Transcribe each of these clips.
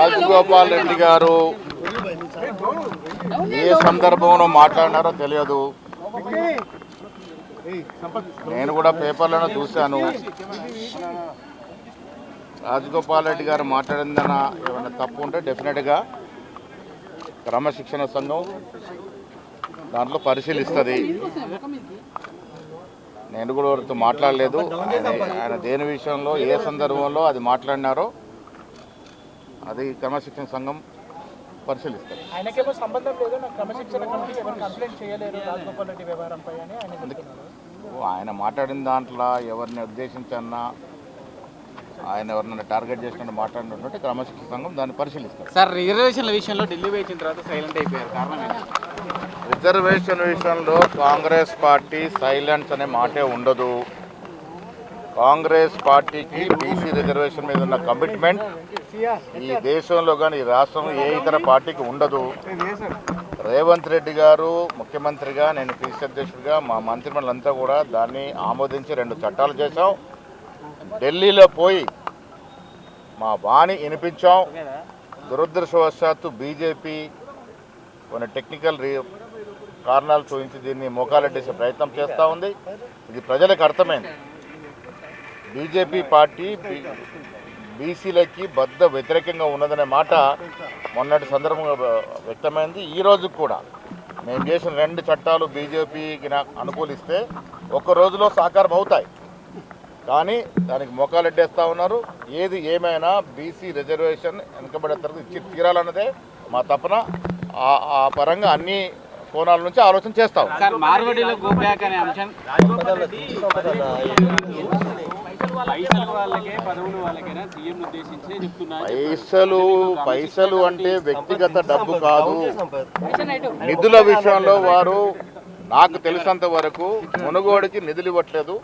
రాజగోపాల్ రెడ్డి గారు ఏ సందర్భంలో మాట్లాడినారో తెలియదు. నేను కూడా పేపర్లను చూశాను. రాజగోపాల్ రెడ్డి గారు మాట్లాడిందన్న ఏమైనా తప్పు ఉంటే డెఫినెట్గా క్రమశిక్షణ సంఘం దాంట్లో పరిశీలిస్తుంది. నేను కూడా వారితో మాట్లాడలేదు. ఆయన దేని విషయంలో ఏ సందర్భంలో అది మాట్లాడినారో అది క్రమశిక్షణ సంఘం పరిశీలిస్తారు. ఆయనకేమో సంబంధం లేదు నాకు క్రమశిక్షణ కమిటీ ఎవరు కంప్లైంట్ చేయలేరు రాజగోపాల్ రెడ్డి వ్యవహారంపై అని ఆయన మాట్లాడిన దాంట్లో ఎవరిని ఉద్దేశించన్నా ఆయన ఎవరినైనా టార్గెట్ చేసినట్టు మాట్లాడినటువంటి క్రమశిక్షణ సంఘం దాన్ని పరిశీలిస్తారు. సార్ రిజర్వేషన్ల విషయంలో ఢిల్లీ వచ్చిన తర్వాత సైలెంట్ అయిపోయారు. కారణం ఏంటి? రిజర్వేషన్ విషయంలో కాంగ్రెస్ పార్టీ సైలెన్స్ అనే మాటే ఉండదు. కాంగ్రెస్ పార్టీకి బీసీ రిజర్వేషన్ మీద ఉన్న కమిట్మెంట్ ఈ దేశంలో కానీ ఈ రాష్ట్రంలో ఏ ఇతర పార్టీకి ఉండదు. రేవంత్ రెడ్డి గారు ముఖ్యమంత్రిగా నేను పిసి అధ్యక్షుడిగా మా మంత్రిమండలంతా కూడా దాన్ని ఆమోదించి రెండు చట్టాలు చేశాం. ఢిల్లీలో పోయి మా బాణి వినిపించాం. దురదృష్టవశాత్తు బీజేపీ కొన్ని టెక్నికల్ కారణాలు చూపించి దీన్ని మోకాలెట్టేసే ప్రయత్నం చేస్తూ ఉంది. ఇది ప్రజలకు అర్థమైంది. బీజేపీ పార్టీ బీ- బీసీలకి బద్ద వ్యతిరేకంగా ఉన్నదనే మాట మొన్నటి సందర్భంగా వ్య- వ్యక్తమైంది. ఈ రోజు కూడా మేము చేసిన రెండు చట్టాలు బీజేపీకి నా- అనుకూలిస్తే ఒక్క రోజులో సాకారం అవుతాయి. కానీ దానికి మోకాలెట్టేస్తూ ఉన్నారు. ఏది ఏమైనా బీసీ రిజర్వేషన్ వెనుకబడే తరగతి ఇచ్చి తీరాలన్నదే మా తపన. ఆ- ఆ పరంగా అన్ని కోణాల నుంచి ఆలోచన చేస్తాం. పైసలు పైసలు పైసలు అంటే వ్యక్తిగత డబ్బు కాదు. నిధుల విషయంలో వారు నాకు తెలిసినంత వరకు మునుగోడికి నిధులు ఇవ్వట్లేదు.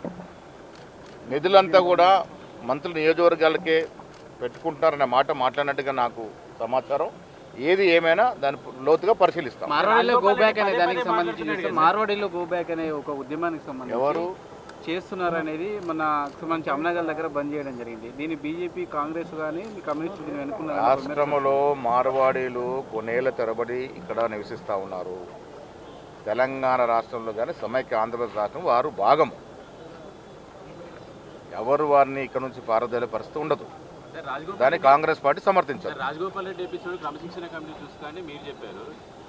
నిధులంతా కూడా మంత్రుల నియోజకవర్గాలకే పెట్టుకుంటున్నారనే మాట మాట్లాడినట్టుగా నాకు సమాచారం. ఏది ఏమైనా దాన్ని లోతుగా పరిశీలిస్తాం. మార్వాడిలో గో బ్యాక్ అనే దానికి సంబంధించి చూస్తే మార్వాడిలో గో బ్యాక్ అనే ఒక ఉద్యమానికి సంబంధించి ఎవరు? చేస్తున్నారు అనేది మన సంబంధించి అమ్నగల్ దగ్గర బంద్ చేయడం జరిగింది. దీన్ని బీజేపీ కాంగ్రెస్ కానీ కమ్యూనిస్ట్ దీన్ని వెనుకున్నారు. రాష్ట్రంలో మార్వాడీలు కొన్నేళ్ళ తరబడి ఇక్కడ నివసిస్తూ ఉన్నారు. తెలంగాణ రాష్ట్రంలో కానీ సమైక్య ఆంధ్రప్రదేశ్ రాష్ట్రం వారు భాగం. ఎవరు వారిని ఇక్కడ నుంచి పారదోలే పరిస్థితి ఉండదు. దాన్ని కాంగ్రెస్ పార్టీ సమర్థించారు రాజగోపాల్ రెడ్డి ఎపిసోడ్ క్రమశిక్షణ కమిటీ చూసుకొని మీరు చెప్పారు.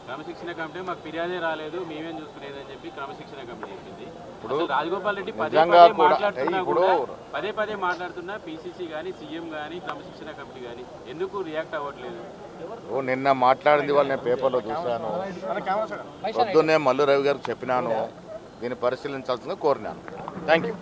క్రమశిక్షణ కమిటీ మాకు ఫిర్యాదే రాలేదు మేమేం చూసుకునేది అని చెప్పి క్రమశిక్షణ కమిటీ చెప్పింది. ఇప్పుడు రాజగోపాల్ రెడ్డి పదే పదే మాట్లాడుతున్నా ఇప్పుడు కూడా పదే పదే మాట్లాడుతున్నా పీసీసీ కానీ సీఎం కానీ క్రమశిక్షణ కమిటీ కానీ ఎందుకు రియాక్ట్ అవ్వట్లేదు? ఓ నిన్న మాట్లాడింది వాళ్ళు నేను పేపర్లో చూశాను. పొద్దున్నే మల్లు రవి గారికి చెప్పినాను దీన్ని పరిశీలించాల్సిందిగా కోరినాను. Thank you